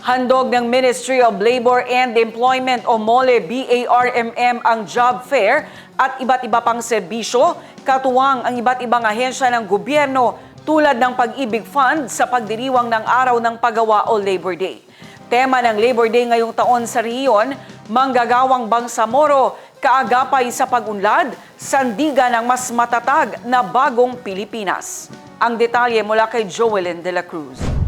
Handog ng Ministry of Labor and Employment o MOLE BARMM ang job fair at iba't iba pang serbisyo, katuwang ang iba't ibang ahensya ng gobyerno tulad ng Pag-ibig Fund sa pagdiriwang ng Araw ng Paggawa o Labor Day. Tema ng Labor Day ngayong taon sa riyon, manggagawang Bangsamoro, kaagapay sa pag-unlad, sandigan ng mas matatag na bagong Pilipinas. Ang detalye mula kay Joelyn de la Cruz.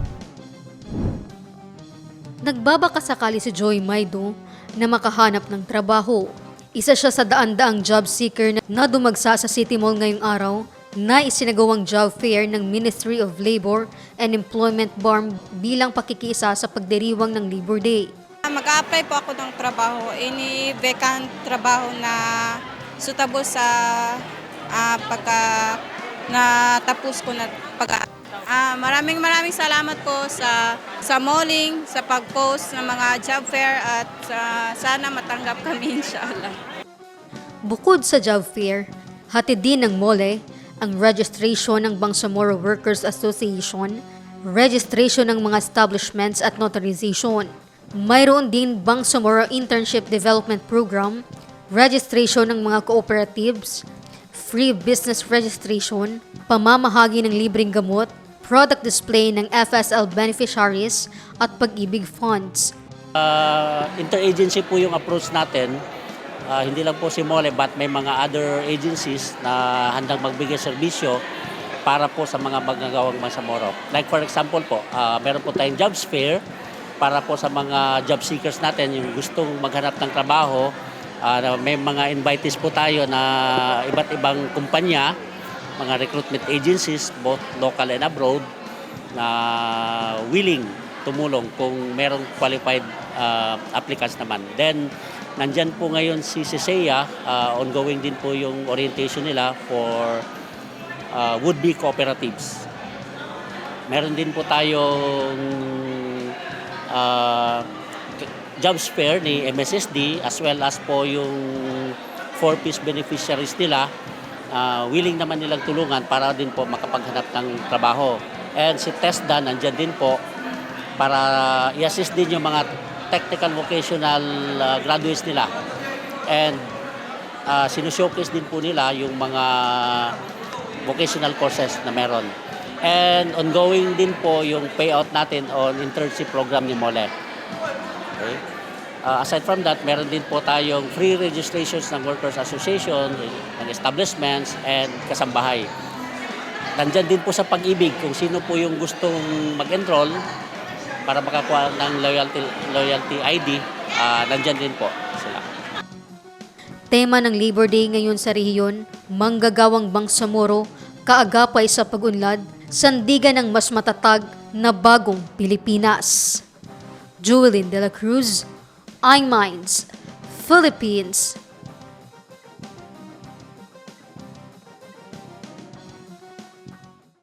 Nagbabakasakali si Joy Maido na makahanap ng trabaho. Isa siya sa daan-daang job seeker na- dumagsa sa City Mall ngayong araw na isinagawang job fair ng Ministry of Labor and Employment BARM bilang pakikiisa sa pagdiriwang ng Labor Day. Mag-a-apply po ako ng trabaho, any vacant trabaho na suitable sa ah, pagka natapos ko na pag Ah, maraming maraming salamat po sa sa malling, sa pag-post ng mga job fair at ah, sana matanggap kami inshallah. Bukod sa job fair, hatid din ng MOLE ang registration ng Bangsamoro Workers Association, registration ng mga establishments at notarization. Mayroon din Bangsamoro Internship Development Program, registration ng mga cooperatives, free business registration, pamamahagi ng libreng gamot, product display ng FSL beneficiaries at pag-ibig funds. Uh, interagency po yung approach natin. Ah, hindi lang po si Mole but may mga other agencies na handang magbigay serbisyo para po sa mga magagawang Masamoro. Like for example po, ah, meron po tayong jobs fair para po sa mga job seekers natin yung gustong maghanap ng trabaho. Ah, na may mga invitees po tayo na iba't ibang kumpanya, mga recruitment agencies, both local and abroad, na willing tumulong kung merong qualified uh, applicants naman. Then, nandyan po ngayon si CISEA, uh, ongoing din po yung orientation nila for uh, would-be cooperatives. Meron din po tayong uh, jobs fair ni MSSD as well as po yung four-piece beneficiaries nila uh, willing naman nilang tulungan para din po makapaghanap ng trabaho. And si TESDA nandyan din po para i-assist din yung mga technical vocational uh, graduates nila. And uh, sinushowcase din po nila yung mga vocational courses na meron. And ongoing din po yung payout natin on internship program ni Mole. Okay? Uh, aside from that, meron din po tayong free registrations ng Workers Association, ng establishments, and kasambahay. Nandyan din po sa pag-ibig kung sino po yung gustong mag-enroll para makakuha ng loyalty, loyalty ID, uh, nandyan din po sila. Tema ng Labor Day ngayon sa rehiyon, manggagawang Bangsamoro, kaagapay sa pag-unlad, sandigan ng mas matatag na bagong Pilipinas. Juelyn De La Cruz, I Minds, Philippines.